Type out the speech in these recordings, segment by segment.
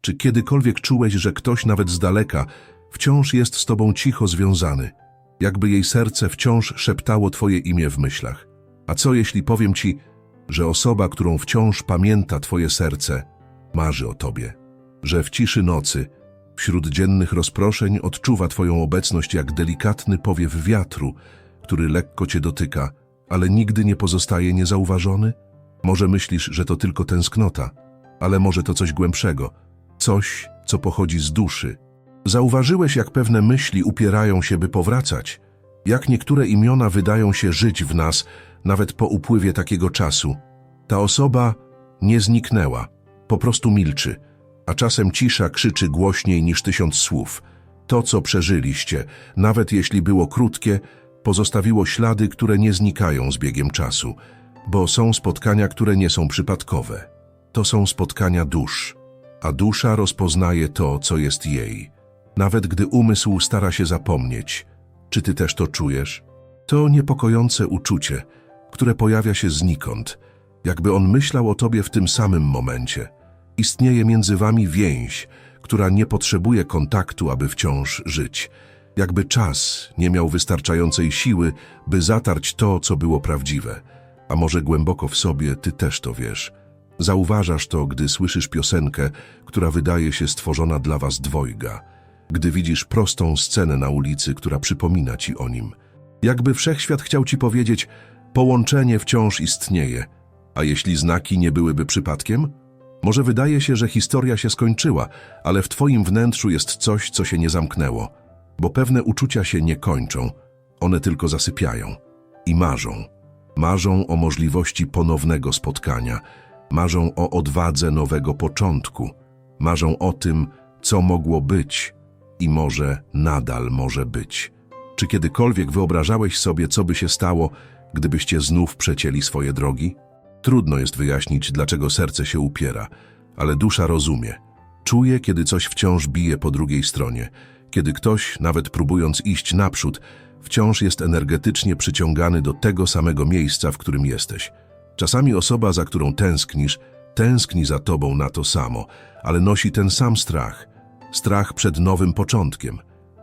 Czy kiedykolwiek czułeś, że ktoś nawet z daleka wciąż jest z tobą cicho związany, jakby jej serce wciąż szeptało twoje imię w myślach? A co jeśli powiem ci, że osoba, którą wciąż pamięta twoje serce, marzy o tobie? Że w ciszy nocy, wśród dziennych rozproszeń odczuwa twoją obecność jak delikatny powiew wiatru, który lekko cię dotyka, ale nigdy nie pozostaje niezauważony? Może myślisz, że to tylko tęsknota, ale może to coś głębszego, coś, co pochodzi z duszy. Zauważyłeś, jak pewne myśli upierają się, by powracać, jak niektóre imiona wydają się żyć w nas, nawet po upływie takiego czasu. Ta osoba nie zniknęła, po prostu milczy, a czasem cisza krzyczy głośniej niż tysiąc słów. To, co przeżyliście, nawet jeśli było krótkie, pozostawiło ślady, które nie znikają z biegiem czasu, bo są spotkania, które nie są przypadkowe. To są spotkania dusz, a dusza rozpoznaje to, co jest jej. Nawet gdy umysł stara się zapomnieć, czy ty też to czujesz? To niepokojące uczucie, które pojawia się znikąd, jakby on myślał o tobie w tym samym momencie. Istnieje między wami więź, która nie potrzebuje kontaktu, aby wciąż żyć. Jakby czas nie miał wystarczającej siły, by zatarć to, co było prawdziwe. A może głęboko w sobie ty też to wiesz. Zauważasz to, gdy słyszysz piosenkę, która wydaje się stworzona dla was dwojga. Gdy widzisz prostą scenę na ulicy, która przypomina ci o nim. Jakby wszechświat chciał ci powiedzieć, połączenie wciąż istnieje. A jeśli znaki nie byłyby przypadkiem? Może wydaje się, że historia się skończyła, ale w twoim wnętrzu jest coś, co się nie zamknęło. Bo pewne uczucia się nie kończą, one tylko zasypiają. I marzą. Marzą o możliwości ponownego spotkania. Marzą o odwadze nowego początku. Marzą o tym, co mogło być i może nadal może być. Czy kiedykolwiek wyobrażałeś sobie, co by się stało, gdybyście znów przecięli swoje drogi? Trudno jest wyjaśnić, dlaczego serce się upiera, ale dusza rozumie. Czuje, kiedy coś wciąż bije po drugiej stronie, kiedy ktoś, nawet próbując iść naprzód, wciąż jest energetycznie przyciągany do tego samego miejsca, w którym jesteś. Czasami osoba, za którą tęsknisz, tęskni za tobą na to samo, ale nosi ten sam strach. Strach przed nowym początkiem,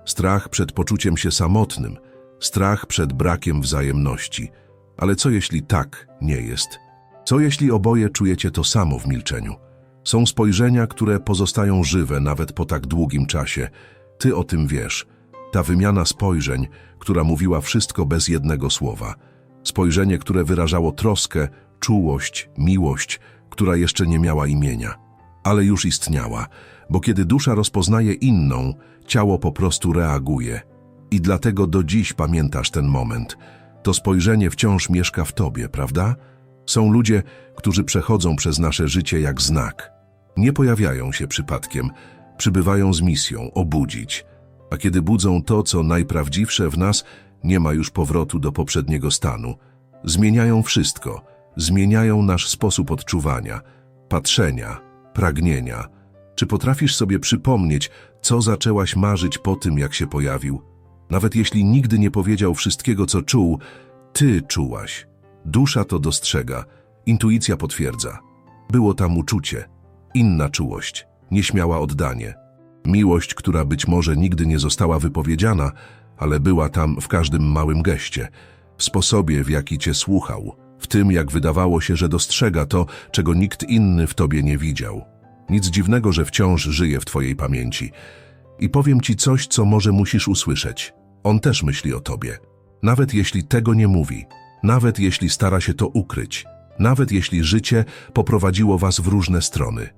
strach przed poczuciem się samotnym, strach przed brakiem wzajemności. Ale co jeśli tak nie jest? Co jeśli oboje czujecie to samo w milczeniu? Są spojrzenia, które pozostają żywe nawet po tak długim czasie. Ty o tym wiesz. Ta wymiana spojrzeń, która mówiła wszystko bez jednego słowa. Spojrzenie, które wyrażało troskę, czułość, miłość, która jeszcze nie miała imienia. Ale już istniała, bo kiedy dusza rozpoznaje inną, ciało po prostu reaguje. I dlatego do dziś pamiętasz ten moment. To spojrzenie wciąż mieszka w tobie, prawda? Są ludzie, którzy przechodzą przez nasze życie jak znak. Nie pojawiają się przypadkiem, przybywają z misją obudzić. A kiedy budzą to, co najprawdziwsze w nas, nie ma już powrotu do poprzedniego stanu. Zmieniają wszystko, zmieniają nasz sposób odczuwania, patrzenia, pragnienia. Czy potrafisz sobie przypomnieć, co zaczęłaś marzyć po tym, jak się pojawił? Nawet jeśli nigdy nie powiedział wszystkiego, co czuł, ty czułaś. Dusza to dostrzega, intuicja potwierdza. Było tam uczucie, inna czułość, nieśmiała oddanie. Miłość, która być może nigdy nie została wypowiedziana, ale była tam w każdym małym geście, w sposobie, w jaki cię słuchał, w tym, jak wydawało się, że dostrzega to, czego nikt inny w tobie nie widział. Nic dziwnego, że wciąż żyje w twojej pamięci. I powiem ci coś, co może musisz usłyszeć. On też myśli o tobie. Nawet jeśli tego nie mówi, nawet jeśli stara się to ukryć, nawet jeśli życie poprowadziło was w różne strony.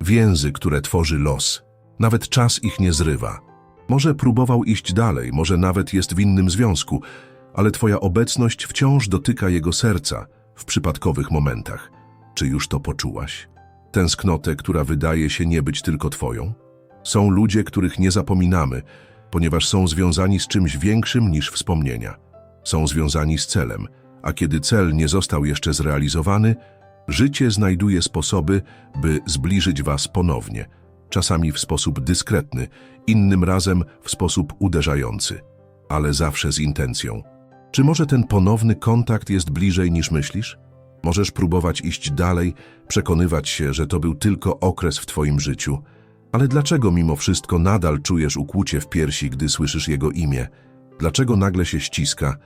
Więzy, które tworzy los, nawet czas ich nie zrywa. Może próbował iść dalej, może nawet jest w innym związku, ale twoja obecność wciąż dotyka jego serca w przypadkowych momentach. Czy już to poczułaś? Tęsknotę, która wydaje się nie być tylko twoją? Są ludzie, których nie zapominamy, ponieważ są związani z czymś większym niż wspomnienia. Są związani z celem, a kiedy cel nie został jeszcze zrealizowany, życie znajduje sposoby, by zbliżyć was ponownie, czasami w sposób dyskretny, innym razem w sposób uderzający, ale zawsze z intencją. Czy może ten ponowny kontakt jest bliżej niż myślisz? Możesz próbować iść dalej, przekonywać się, że to był tylko okres w twoim życiu, Ale dlaczego mimo wszystko nadal czujesz ukłucie w piersi, gdy słyszysz jego imię? Dlaczego nagle się ściska,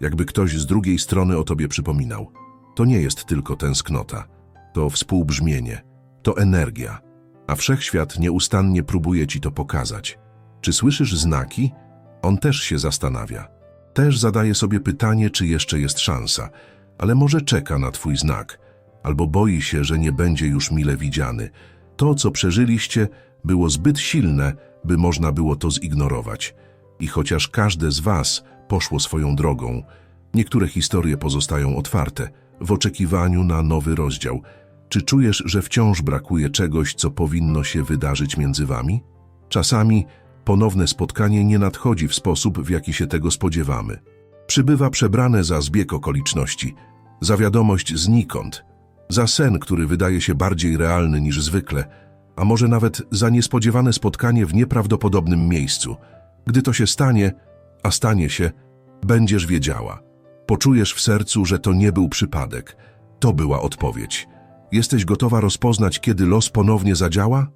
jakby ktoś z drugiej strony o tobie przypominał? To nie jest tylko tęsknota, to współbrzmienie, to energia, a wszechświat nieustannie próbuje ci to pokazać. Czy słyszysz znaki? On też się zastanawia. Też zadaje sobie pytanie, czy jeszcze jest szansa, ale może czeka na twój znak, albo boi się, że nie będzie już mile widziany. To, co przeżyliście, było zbyt silne, by można było to zignorować. I chociaż każde z was poszło swoją drogą, niektóre historie pozostają otwarte, w oczekiwaniu na nowy rozdział. Czy czujesz, że wciąż brakuje czegoś, co powinno się wydarzyć między wami? Czasami ponowne spotkanie nie nadchodzi w sposób, w jaki się tego spodziewamy. Przybywa przebrane za zbieg okoliczności, za wiadomość znikąd, za sen, który wydaje się bardziej realny niż zwykle, a może nawet za niespodziewane spotkanie w nieprawdopodobnym miejscu. Gdy to się stanie, a stanie się, będziesz wiedziała. Poczujesz w sercu, że to nie był przypadek. To była odpowiedź. Jesteś gotowa rozpoznać, kiedy los ponownie zadziała?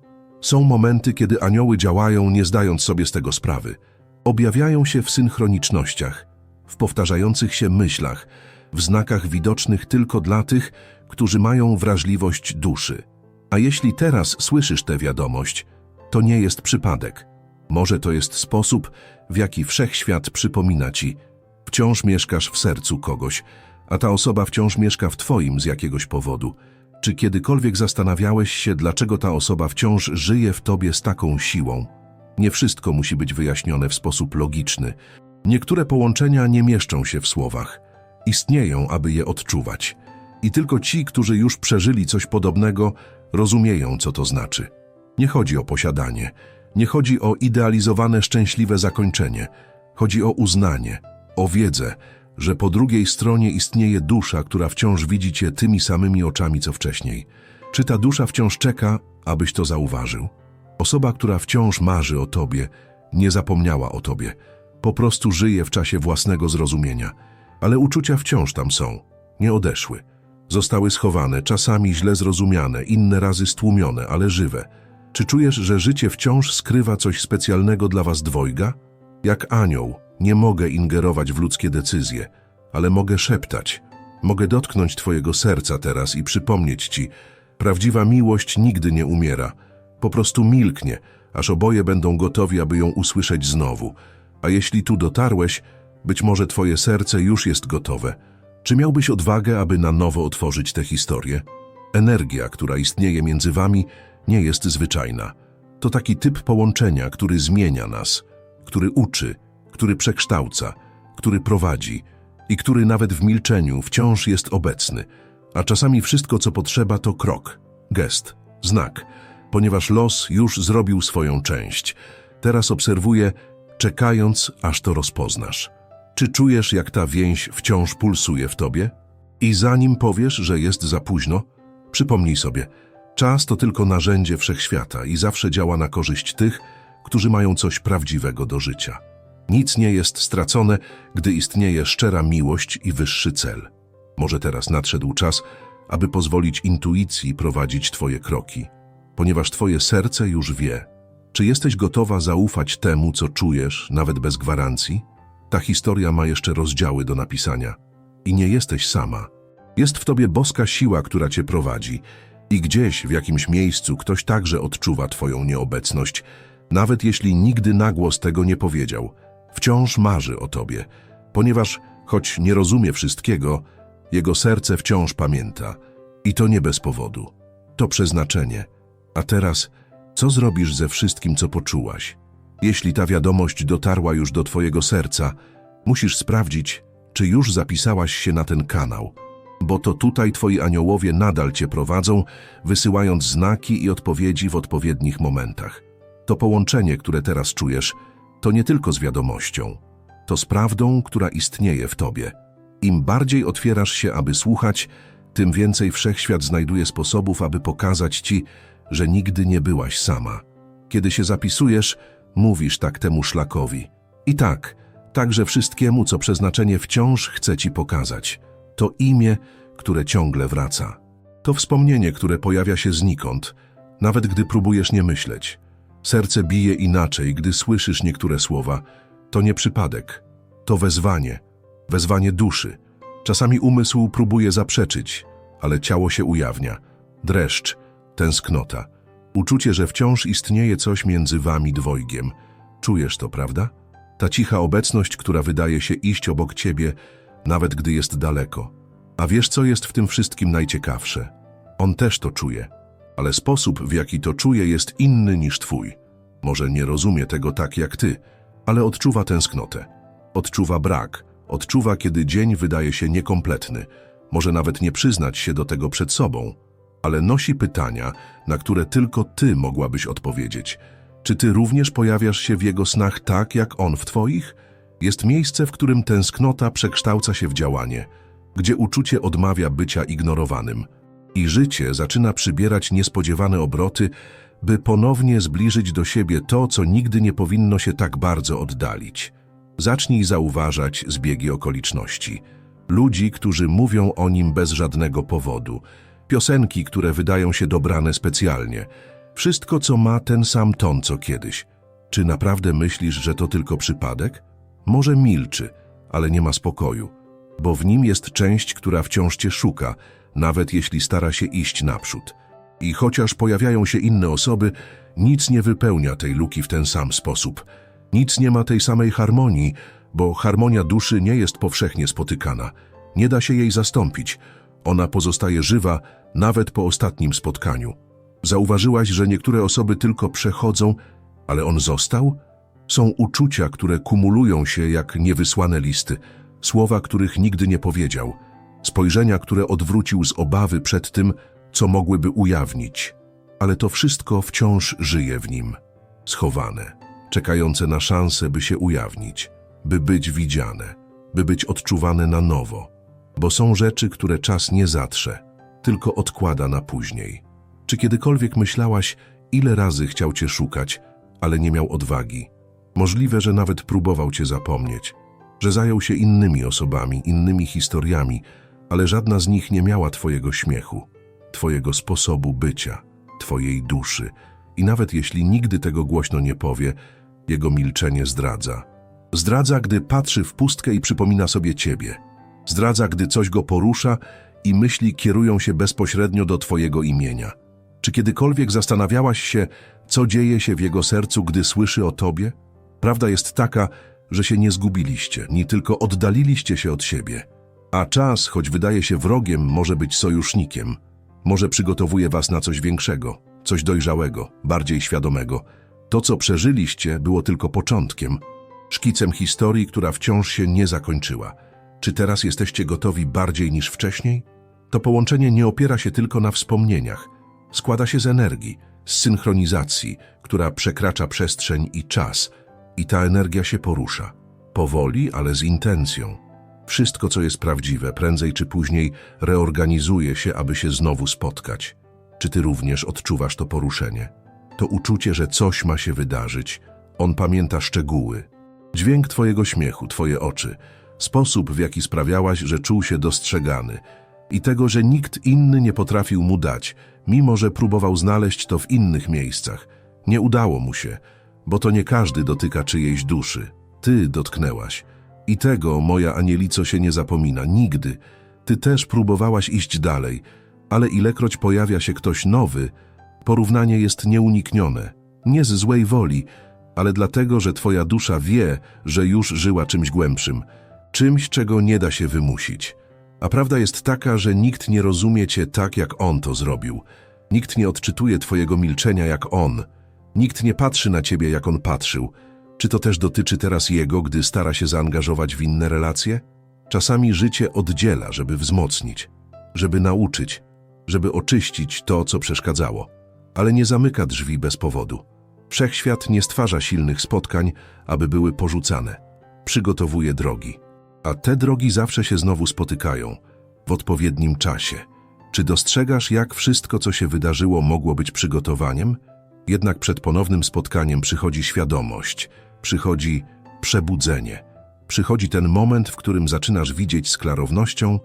Są momenty, kiedy anioły działają, nie zdając sobie z tego sprawy. Objawiają się w synchronicznościach, w powtarzających się myślach, w znakach widocznych tylko dla tych, którzy mają wrażliwość duszy. A jeśli teraz słyszysz tę wiadomość, to nie jest przypadek. Może to jest sposób, w jaki wszechświat przypomina ci. Wciąż mieszkasz w sercu kogoś, a ta osoba wciąż mieszka w twoim z jakiegoś powodu. Czy kiedykolwiek zastanawiałeś się, dlaczego ta osoba wciąż żyje w tobie z taką siłą? Nie wszystko musi być wyjaśnione w sposób logiczny. Niektóre połączenia nie mieszczą się w słowach. Istnieją, aby je odczuwać. I tylko ci, którzy już przeżyli coś podobnego, rozumieją, co to znaczy. Nie chodzi o posiadanie, nie chodzi o idealizowane, szczęśliwe zakończenie. Chodzi o uznanie, o wiedzę, że po drugiej stronie istnieje dusza, która wciąż widzi cię tymi samymi oczami, co wcześniej. Czy ta dusza wciąż czeka, abyś to zauważył? Osoba, która wciąż marzy o tobie, nie zapomniała o tobie. Po prostu żyje w czasie własnego zrozumienia. Ale uczucia wciąż tam są. Nie odeszły. Zostały schowane, czasami źle zrozumiane, inne razy stłumione, ale żywe. Czy czujesz, że życie wciąż skrywa coś specjalnego dla was dwojga? Jak anioł, nie mogę ingerować w ludzkie decyzje, ale mogę szeptać. Mogę dotknąć twojego serca teraz i przypomnieć ci, prawdziwa miłość nigdy nie umiera. Po prostu milknie, aż oboje będą gotowi, aby ją usłyszeć znowu. A jeśli tu dotarłeś, być może twoje serce już jest gotowe. Czy miałbyś odwagę, aby na nowo otworzyć tę historię? Energia, która istnieje między wami, nie jest zwyczajna. To taki typ połączenia, który zmienia nas, który uczy, który przekształca, który prowadzi i który nawet w milczeniu wciąż jest obecny. A czasami wszystko, co potrzeba, to krok, gest, znak, ponieważ los już zrobił swoją część. Teraz obserwuję, czekając, aż to rozpoznasz. Czy czujesz, jak ta więź wciąż pulsuje w tobie? I zanim powiesz, że jest za późno, przypomnij sobie, czas to tylko narzędzie wszechświata i zawsze działa na korzyść tych, którzy mają coś prawdziwego do życia. Nic nie jest stracone, gdy istnieje szczera miłość i wyższy cel. Może teraz nadszedł czas, aby pozwolić intuicji prowadzić Twoje kroki, ponieważ Twoje serce już wie. Czy jesteś gotowa zaufać temu, co czujesz, nawet bez gwarancji? Ta historia ma jeszcze rozdziały do napisania. I nie jesteś sama. Jest w Tobie boska siła, która Cię prowadzi. I gdzieś, w jakimś miejscu, ktoś także odczuwa Twoją nieobecność, nawet jeśli nigdy na głos tego nie powiedział – wciąż marzy o Tobie, ponieważ, choć nie rozumie wszystkiego, jego serce wciąż pamięta. I to nie bez powodu. To przeznaczenie. A teraz, co zrobisz ze wszystkim, co poczułaś? Jeśli ta wiadomość dotarła już do Twojego serca, musisz sprawdzić, czy już zapisałaś się na ten kanał, bo to tutaj Twoi aniołowie nadal Cię prowadzą, wysyłając znaki i odpowiedzi w odpowiednich momentach. To połączenie, które teraz czujesz, to nie tylko z wiadomością, to z prawdą, która istnieje w tobie. Im bardziej otwierasz się, aby słuchać, tym więcej wszechświat znajduje sposobów, aby pokazać ci, że nigdy nie byłaś sama. Kiedy się zapisujesz, mówisz tak temu szlakowi. I tak, także wszystkiemu, co przeznaczenie wciąż chce ci pokazać. To imię, które ciągle wraca. To wspomnienie, które pojawia się znikąd, nawet gdy próbujesz nie myśleć. Serce bije inaczej, gdy słyszysz niektóre słowa. To nie przypadek. To wezwanie. Wezwanie duszy. Czasami umysł próbuje zaprzeczyć, ale ciało się ujawnia. Dreszcz, tęsknota. Uczucie, że wciąż istnieje coś między wami dwojgiem. Czujesz to, prawda? Ta cicha obecność, która wydaje się iść obok ciebie, nawet gdy jest daleko. A wiesz, co jest w tym wszystkim najciekawsze? On też to czuje, ale sposób, w jaki to czuje, jest inny niż twój. Może nie rozumie tego tak jak ty, ale odczuwa tęsknotę. Odczuwa brak, odczuwa, kiedy dzień wydaje się niekompletny. Może nawet nie przyznać się do tego przed sobą, ale nosi pytania, na które tylko ty mogłabyś odpowiedzieć. Czy ty również pojawiasz się w jego snach tak, jak on w twoich? Jest miejsce, w którym tęsknota przekształca się w działanie, gdzie uczucie odmawia bycia ignorowanym. I życie zaczyna przybierać niespodziewane obroty, by ponownie zbliżyć do siebie to, co nigdy nie powinno się tak bardzo oddalić. Zacznij zauważać zbiegi okoliczności. Ludzi, którzy mówią o nim bez żadnego powodu. Piosenki, które wydają się dobrane specjalnie. Wszystko, co ma ten sam ton, co kiedyś. Czy naprawdę myślisz, że to tylko przypadek? Może milczy, ale nie ma spokoju, bo w nim jest część, która wciąż cię szuka, nawet jeśli stara się iść naprzód. I chociaż pojawiają się inne osoby, nic nie wypełnia tej luki w ten sam sposób. Nic nie ma tej samej harmonii, bo harmonia duszy nie jest powszechnie spotykana. Nie da się jej zastąpić. Ona pozostaje żywa nawet po ostatnim spotkaniu. Zauważyłaś, że niektóre osoby tylko przechodzą, ale on został? Są uczucia, które kumulują się jak niewysłane listy, słowa, których nigdy nie powiedział, spojrzenia, które odwrócił z obawy przed tym, co mogłyby ujawnić. Ale to wszystko wciąż żyje w nim, schowane, czekające na szansę, by się ujawnić, by być widziane, by być odczuwane na nowo. Bo są rzeczy, które czas nie zatrze, tylko odkłada na później. Czy kiedykolwiek myślałaś, ile razy chciał cię szukać, ale nie miał odwagi? Możliwe, że nawet próbował cię zapomnieć, że zajął się innymi osobami, innymi historiami, ale żadna z nich nie miała twojego śmiechu, twojego sposobu bycia, twojej duszy. I nawet jeśli nigdy tego głośno nie powie, jego milczenie zdradza. Zdradza, gdy patrzy w pustkę i przypomina sobie ciebie. Zdradza, gdy coś go porusza i myśli kierują się bezpośrednio do twojego imienia. Czy kiedykolwiek zastanawiałaś się, co dzieje się w jego sercu, gdy słyszy o tobie? Prawda jest taka, że się nie zgubiliście, ni tylko oddaliliście się od siebie. A czas, choć wydaje się wrogiem, może być sojusznikiem. Może przygotowuje was na coś większego, coś dojrzałego, bardziej świadomego. To, co przeżyliście, było tylko początkiem, szkicem historii, która wciąż się nie zakończyła. Czy teraz jesteście gotowi bardziej niż wcześniej? To połączenie nie opiera się tylko na wspomnieniach. Składa się z energii, z synchronizacji, która przekracza przestrzeń i czas. I ta energia się porusza. Powoli, ale z intencją. Wszystko, co jest prawdziwe, prędzej czy później reorganizuje się, aby się znowu spotkać. Czy ty również odczuwasz to poruszenie? To uczucie, że coś ma się wydarzyć. On pamięta szczegóły. Dźwięk twojego śmiechu, twoje oczy, sposób, w jaki sprawiałaś, że czuł się dostrzegany i tego, że nikt inny nie potrafił mu dać, mimo że próbował znaleźć to w innych miejscach. Nie udało mu się, bo to nie każdy dotyka czyjejś duszy. Ty dotknęłaś. I tego, moja anielico, się nie zapomina, nigdy. Ty też próbowałaś iść dalej, ale ilekroć pojawia się ktoś nowy, porównanie jest nieuniknione. Nie z złej woli, ale dlatego, że twoja dusza wie, że już żyła czymś głębszym, czymś, czego nie da się wymusić. A prawda jest taka, że nikt nie rozumie cię tak, jak on to zrobił. Nikt nie odczytuje twojego milczenia jak on. Nikt nie patrzy na ciebie, jak on patrzył. Czy to też dotyczy teraz jego, gdy stara się zaangażować w inne relacje? Czasami życie oddziela, żeby wzmocnić, żeby nauczyć, żeby oczyścić to, co przeszkadzało, ale nie zamyka drzwi bez powodu. Wszechświat nie stwarza silnych spotkań, aby były porzucane. Przygotowuje drogi. A te drogi zawsze się znowu spotykają, w odpowiednim czasie. Czy dostrzegasz, jak wszystko, co się wydarzyło, mogło być przygotowaniem? Jednak przed ponownym spotkaniem przychodzi świadomość, przychodzi przebudzenie. Przychodzi ten moment, w którym zaczynasz widzieć z klarownością,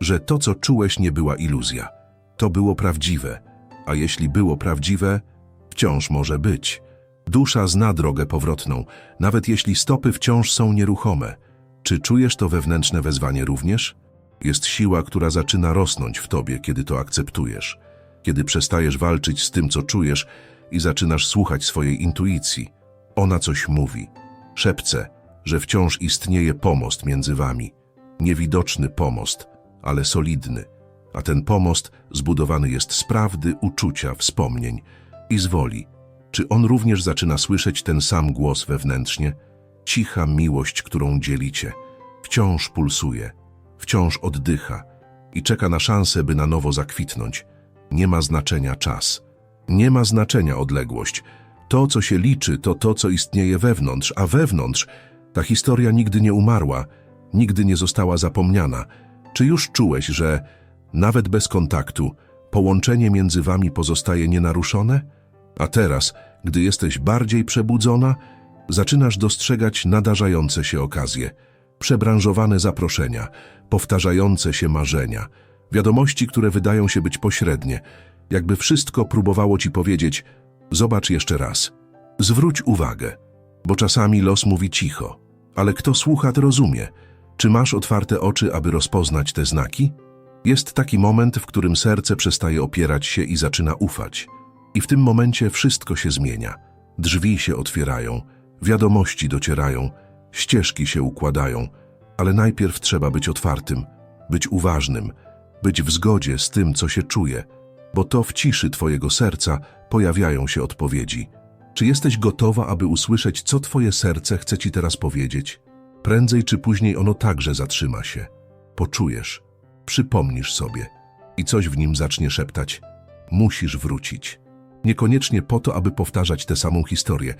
że to, co czułeś, nie była iluzja. To było prawdziwe, a jeśli było prawdziwe, wciąż może być. Dusza zna drogę powrotną, nawet jeśli stopy wciąż są nieruchome. Czy czujesz to wewnętrzne wezwanie również? Jest siła, która zaczyna rosnąć w tobie, kiedy to akceptujesz, kiedy przestajesz walczyć z tym, co czujesz i zaczynasz słuchać swojej intuicji. Ona coś mówi, szepce, że wciąż istnieje pomost między wami. Niewidoczny pomost, ale solidny. A ten pomost zbudowany jest z prawdy, uczucia, wspomnień i z woli. Czy on również zaczyna słyszeć ten sam głos wewnętrznie? Cicha miłość, którą dzielicie, wciąż pulsuje, wciąż oddycha i czeka na szansę, by na nowo zakwitnąć. Nie ma znaczenia czas, nie ma znaczenia odległość. To, co się liczy, to to, co istnieje wewnątrz, a wewnątrz ta historia nigdy nie umarła, nigdy nie została zapomniana. Czy już czułeś, że nawet bez kontaktu połączenie między wami pozostaje nienaruszone? A teraz, gdy jesteś bardziej przebudzona, zaczynasz dostrzegać nadarzające się okazje, przebranżowane zaproszenia, powtarzające się marzenia, wiadomości, które wydają się być pośrednie, jakby wszystko próbowało ci powiedzieć: Zobacz jeszcze raz, zwróć uwagę, bo czasami los mówi cicho, ale kto słucha, to rozumie. Czy masz otwarte oczy, aby rozpoznać te znaki? Jest taki moment, w którym serce przestaje opierać się i zaczyna ufać. I w tym momencie wszystko się zmienia. Drzwi się otwierają, wiadomości docierają, ścieżki się układają, ale najpierw trzeba być otwartym, być uważnym, być w zgodzie z tym, co się czuje, bo to w ciszy Twojego serca pojawiają się odpowiedzi. Czy jesteś gotowa, aby usłyszeć, co Twoje serce chce Ci teraz powiedzieć? Prędzej czy później ono także zatrzyma się. Poczujesz, przypomnisz sobie i coś w nim zacznie szeptać. Musisz wrócić. Niekoniecznie po to, aby powtarzać tę samą historię,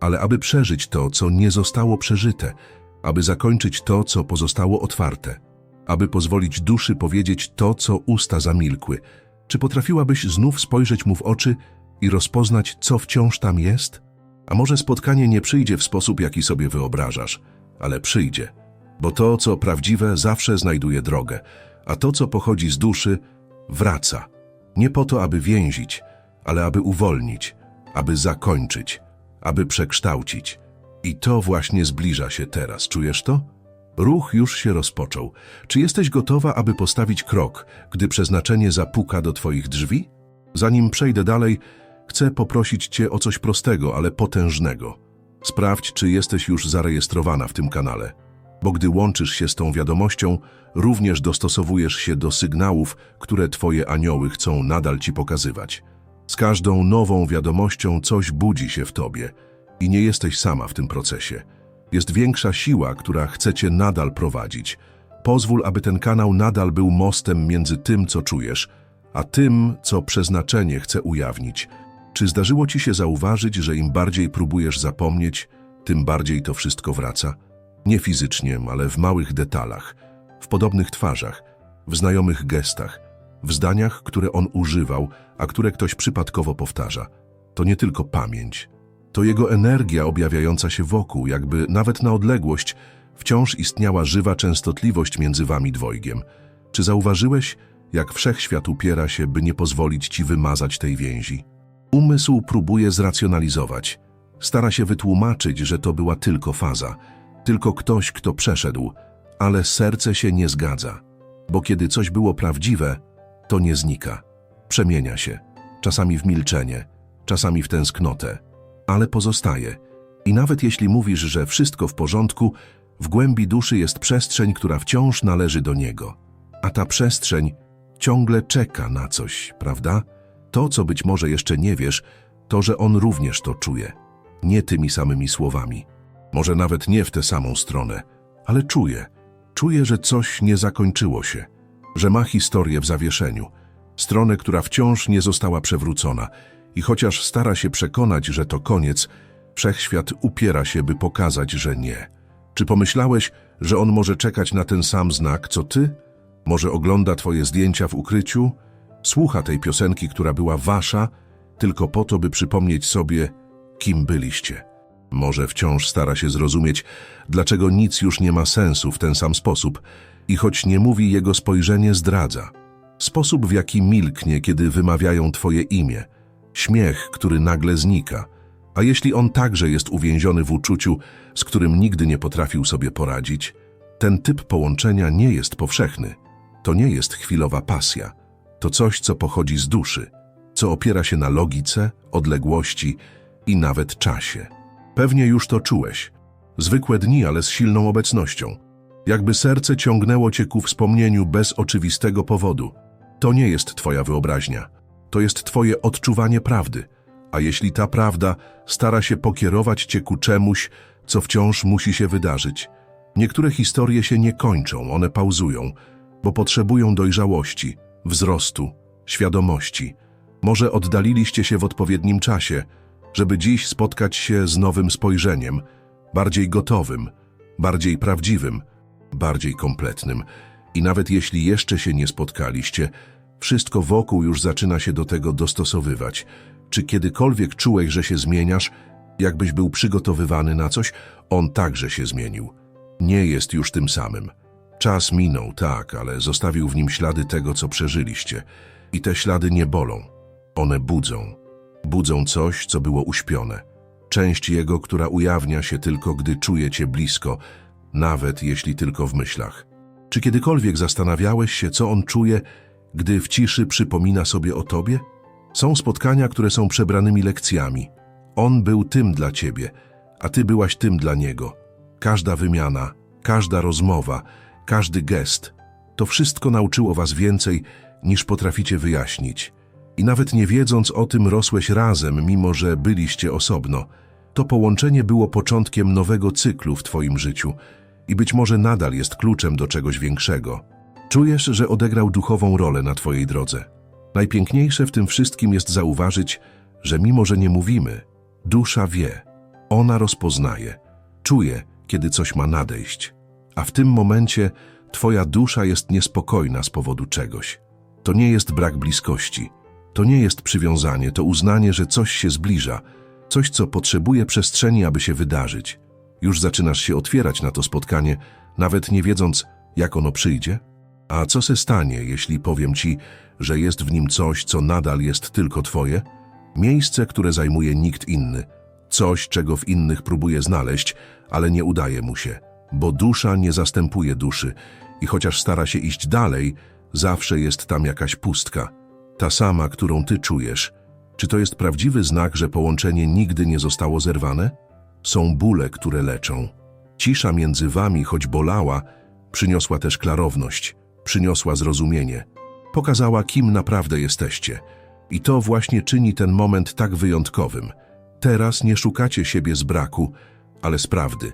ale aby przeżyć to, co nie zostało przeżyte, aby zakończyć to, co pozostało otwarte, aby pozwolić duszy powiedzieć to, co usta zamilkły. Czy potrafiłabyś znów spojrzeć mu w oczy i rozpoznać, co wciąż tam jest? A może spotkanie nie przyjdzie w sposób, jaki sobie wyobrażasz, ale przyjdzie, bo to, co prawdziwe, zawsze znajduje drogę, a to, co pochodzi z duszy, wraca. Nie po to, aby więzić, ale aby uwolnić, aby zakończyć, aby przekształcić. I to właśnie zbliża się teraz. Czujesz to? Ruch już się rozpoczął. Czy jesteś gotowa, aby postawić krok, gdy przeznaczenie zapuka do Twoich drzwi? Zanim przejdę dalej, chcę poprosić Cię o coś prostego, ale potężnego. Sprawdź, czy jesteś już zarejestrowana w tym kanale, bo gdy łączysz się z tą wiadomością, również dostosowujesz się do sygnałów, które Twoje anioły chcą nadal Ci pokazywać. Z każdą nową wiadomością coś budzi się w Tobie i nie jesteś sama w tym procesie. Jest większa siła, która chce Cię nadal prowadzić. Pozwól, aby ten kanał nadal był mostem między tym, co czujesz, a tym, co przeznaczenie chce ujawnić. Czy zdarzyło Ci się zauważyć, że im bardziej próbujesz zapomnieć, tym bardziej to wszystko wraca? Nie fizycznie, ale w małych detalach, w podobnych twarzach, w znajomych gestach, w zdaniach, które on używał, a które ktoś przypadkowo powtarza. To nie tylko pamięć. To jego energia objawiająca się wokół, jakby nawet na odległość, wciąż istniała żywa częstotliwość między wami dwojgiem. Czy zauważyłeś, jak wszechświat upiera się, by nie pozwolić ci wymazać tej więzi? Umysł próbuje zracjonalizować. Stara się wytłumaczyć, że to była tylko faza, tylko ktoś, kto przeszedł, ale serce się nie zgadza. Bo kiedy coś było prawdziwe, to nie znika. Przemienia się, czasami w milczenie, czasami w tęsknotę, ale pozostaje. I nawet jeśli mówisz, że wszystko w porządku, w głębi duszy jest przestrzeń, która wciąż należy do niego. A ta przestrzeń ciągle czeka na coś, prawda? To, co być może jeszcze nie wiesz, to, że on również to czuje. Nie tymi samymi słowami. Może nawet nie w tę samą stronę, ale czuje. Czuje, że coś nie zakończyło się, że ma historię w zawieszeniu, stronę, która wciąż nie została przewrócona i chociaż stara się przekonać, że to koniec, wszechświat upiera się, by pokazać, że nie. Czy pomyślałeś, że on może czekać na ten sam znak, co ty? Może ogląda twoje zdjęcia w ukryciu? Słucha tej piosenki, która była wasza, tylko po to, by przypomnieć sobie, kim byliście. Może wciąż stara się zrozumieć, dlaczego nic już nie ma sensu w ten sam sposób i choć nie mówi, jego spojrzenie zdradza. Sposób, w jaki milknie, kiedy wymawiają twoje imię. Śmiech, który nagle znika. A jeśli on także jest uwięziony w uczuciu, z którym nigdy nie potrafił sobie poradzić, ten typ połączenia nie jest powszechny. To nie jest chwilowa pasja. To coś, co pochodzi z duszy, co opiera się na logice, odległości i nawet czasie. Pewnie już to czułeś. Zwykłe dni, ale z silną obecnością. Jakby serce ciągnęło cię ku wspomnieniu bez oczywistego powodu. To nie jest twoja wyobraźnia. To jest twoje odczuwanie prawdy. A jeśli ta prawda stara się pokierować cię ku czemuś, co wciąż musi się wydarzyć. Niektóre historie się nie kończą, one pauzują, bo potrzebują dojrzałości, wzrostu, świadomości. Może oddaliliście się w odpowiednim czasie, żeby dziś spotkać się z nowym spojrzeniem, bardziej gotowym, bardziej prawdziwym, bardziej kompletnym. I nawet jeśli jeszcze się nie spotkaliście, wszystko wokół już zaczyna się do tego dostosowywać. Czy kiedykolwiek czułeś, że się zmieniasz, jakbyś był przygotowywany na coś? On także się zmienił. Nie jest już tym samym. Czas minął, tak, ale zostawił w nim ślady tego, co przeżyliście. I te ślady nie bolą. One budzą. Budzą coś, co było uśpione. Część jego, która ujawnia się tylko, gdy czuje cię blisko, nawet jeśli tylko w myślach. Czy kiedykolwiek zastanawiałeś się, co on czuje, gdy w ciszy przypomina sobie o tobie? Są spotkania, które są przebranymi lekcjami. On był tym dla ciebie, a ty byłaś tym dla niego. Każda wymiana, każda rozmowa, każdy gest, to wszystko nauczyło was więcej, niż potraficie wyjaśnić. I nawet nie wiedząc o tym, rosłeś razem, mimo że byliście osobno. To połączenie było początkiem nowego cyklu w twoim życiu i być może nadal jest kluczem do czegoś większego. Czujesz, że odegrał duchową rolę na twojej drodze. Najpiękniejsze w tym wszystkim jest zauważyć, że mimo, że nie mówimy, dusza wie, ona rozpoznaje, czuje, kiedy coś ma nadejść. A w tym momencie twoja dusza jest niespokojna z powodu czegoś. To nie jest brak bliskości, to nie jest przywiązanie, to uznanie, że coś się zbliża, coś, co potrzebuje przestrzeni, aby się wydarzyć. Już zaczynasz się otwierać na to spotkanie, nawet nie wiedząc, jak ono przyjdzie. A co se stanie, jeśli powiem ci, że jest w nim coś, co nadal jest tylko twoje? Miejsce, które zajmuje nikt inny. Coś, czego w innych próbuje znaleźć, ale nie udaje mu się. Bo dusza nie zastępuje duszy i chociaż stara się iść dalej, zawsze jest tam jakaś pustka. Ta sama, którą ty czujesz. Czy to jest prawdziwy znak, że połączenie nigdy nie zostało zerwane? Są bóle, które leczą. Cisza między wami, choć bolała, przyniosła też klarowność, przyniosła zrozumienie. Pokazała, kim naprawdę jesteście. I to właśnie czyni ten moment tak wyjątkowym. Teraz nie szukacie siebie z braku, ale z prawdy,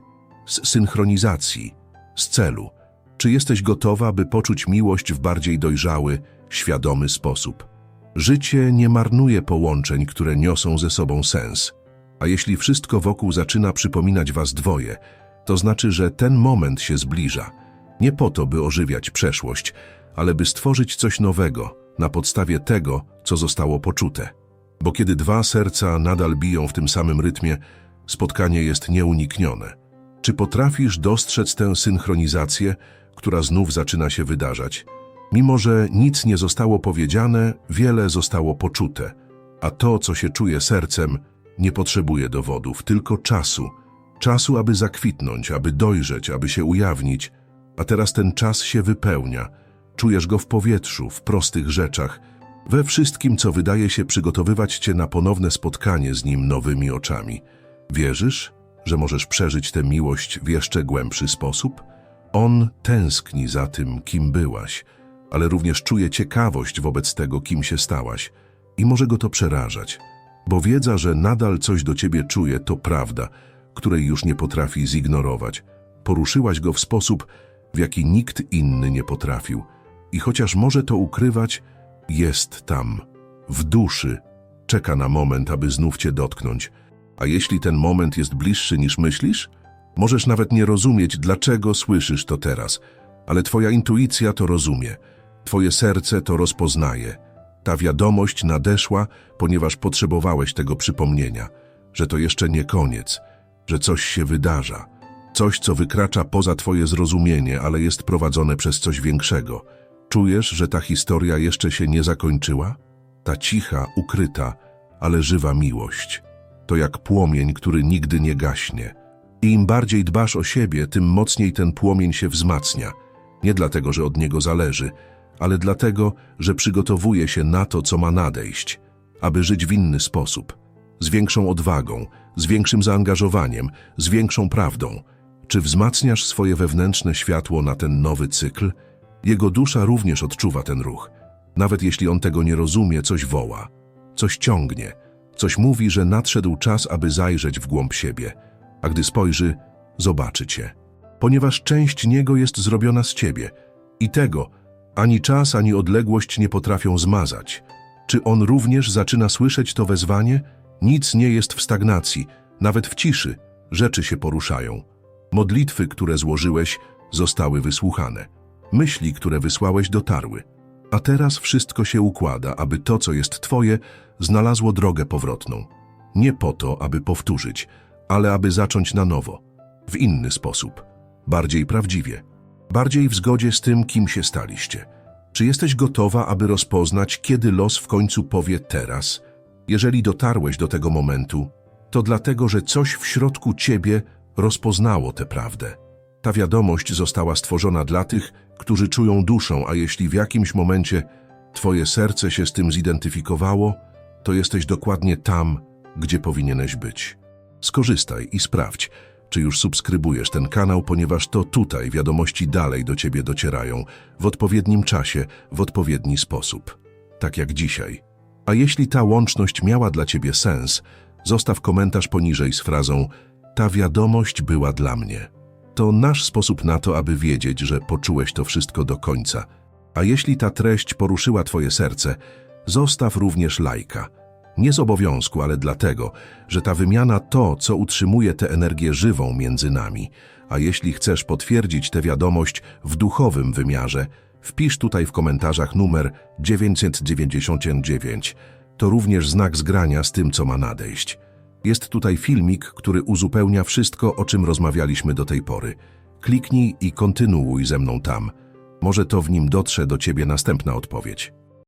z synchronizacji, z celu. Czy jesteś gotowa, by poczuć miłość w bardziej dojrzały, świadomy sposób? Życie nie marnuje połączeń, które niosą ze sobą sens. A jeśli wszystko wokół zaczyna przypominać was dwoje, to znaczy, że ten moment się zbliża. Nie po to, by ożywiać przeszłość, ale by stworzyć coś nowego na podstawie tego, co zostało poczute. Bo kiedy dwa serca nadal biją w tym samym rytmie, spotkanie jest nieuniknione. Czy potrafisz dostrzec tę synchronizację, która znów zaczyna się wydarzać? Mimo, że nic nie zostało powiedziane, wiele zostało poczute, a to, co się czuje sercem, nie potrzebuje dowodów, tylko czasu. Czasu, aby zakwitnąć, aby dojrzeć, aby się ujawnić. A teraz ten czas się wypełnia. Czujesz go w powietrzu, w prostych rzeczach, we wszystkim, co wydaje się przygotowywać cię na ponowne spotkanie z nim nowymi oczami. Wierzysz, że możesz przeżyć tę miłość w jeszcze głębszy sposób? On tęskni za tym, kim byłaś, ale również czuje ciekawość wobec tego, kim się stałaś i może go to przerażać, bo wiedza, że nadal coś do ciebie czuje, to prawda, której już nie potrafi zignorować. Poruszyłaś go w sposób, w jaki nikt inny nie potrafił i chociaż może to ukrywać, jest tam, w duszy, czeka na moment, aby znów cię dotknąć. A jeśli ten moment jest bliższy niż myślisz, możesz nawet nie rozumieć, dlaczego słyszysz to teraz, ale twoja intuicja to rozumie, twoje serce to rozpoznaje. Ta wiadomość nadeszła, ponieważ potrzebowałeś tego przypomnienia, że to jeszcze nie koniec, że coś się wydarza, coś, co wykracza poza twoje zrozumienie, ale jest prowadzone przez coś większego. Czujesz, że ta historia jeszcze się nie zakończyła? Ta cicha, ukryta, ale żywa miłość. To jak płomień, który nigdy nie gaśnie. I im bardziej dbasz o siebie, tym mocniej ten płomień się wzmacnia. Nie dlatego, że od niego zależy, ale dlatego, że przygotowuje się na to, co ma nadejść, aby żyć w inny sposób, z większą odwagą, z większym zaangażowaniem, z większą prawdą. Czy wzmacniasz swoje wewnętrzne światło na ten nowy cykl? Jego dusza również odczuwa ten ruch. Nawet jeśli on tego nie rozumie, coś woła, coś ciągnie, coś mówi, że nadszedł czas, aby zajrzeć w głąb siebie, a gdy spojrzy, zobaczy cię. Ponieważ część niego jest zrobiona z ciebie i tego ani czas, ani odległość nie potrafią zmazać. Czy on również zaczyna słyszeć to wezwanie? Nic nie jest w stagnacji, nawet w ciszy rzeczy się poruszają. Modlitwy, które złożyłeś, zostały wysłuchane. Myśli, które wysłałeś, dotarły. A teraz wszystko się układa, aby to, co jest Twoje, znalazło drogę powrotną. Nie po to, aby powtórzyć, ale aby zacząć na nowo, w inny sposób, bardziej prawdziwie, bardziej w zgodzie z tym, kim się staliście. Czy jesteś gotowa, aby rozpoznać, kiedy los w końcu powie teraz? Jeżeli dotarłeś do tego momentu, to dlatego, że coś w środku ciebie rozpoznało tę prawdę. Ta wiadomość została stworzona dla tych, którzy czują duszą, a jeśli w jakimś momencie twoje serce się z tym zidentyfikowało, to jesteś dokładnie tam, gdzie powinieneś być. Skorzystaj i sprawdź, czy już subskrybujesz ten kanał, ponieważ to tutaj wiadomości dalej do ciebie docierają, w odpowiednim czasie, w odpowiedni sposób. Tak jak dzisiaj. A jeśli ta łączność miała dla ciebie sens, zostaw komentarz poniżej z frazą Ta wiadomość była dla mnie. To nasz sposób na to, aby wiedzieć, że poczułeś to wszystko do końca. A jeśli ta treść poruszyła twoje serce, zostaw również lajka. Nie z obowiązku, ale dlatego, że ta wymiana to, co utrzymuje tę energię żywą między nami. A jeśli chcesz potwierdzić tę wiadomość w duchowym wymiarze, wpisz tutaj w komentarzach numer 999. To również znak zgrania z tym, co ma nadejść. Jest tutaj filmik, który uzupełnia wszystko, o czym rozmawialiśmy do tej pory. Kliknij i kontynuuj ze mną tam. Może to w nim dotrze do ciebie następna odpowiedź.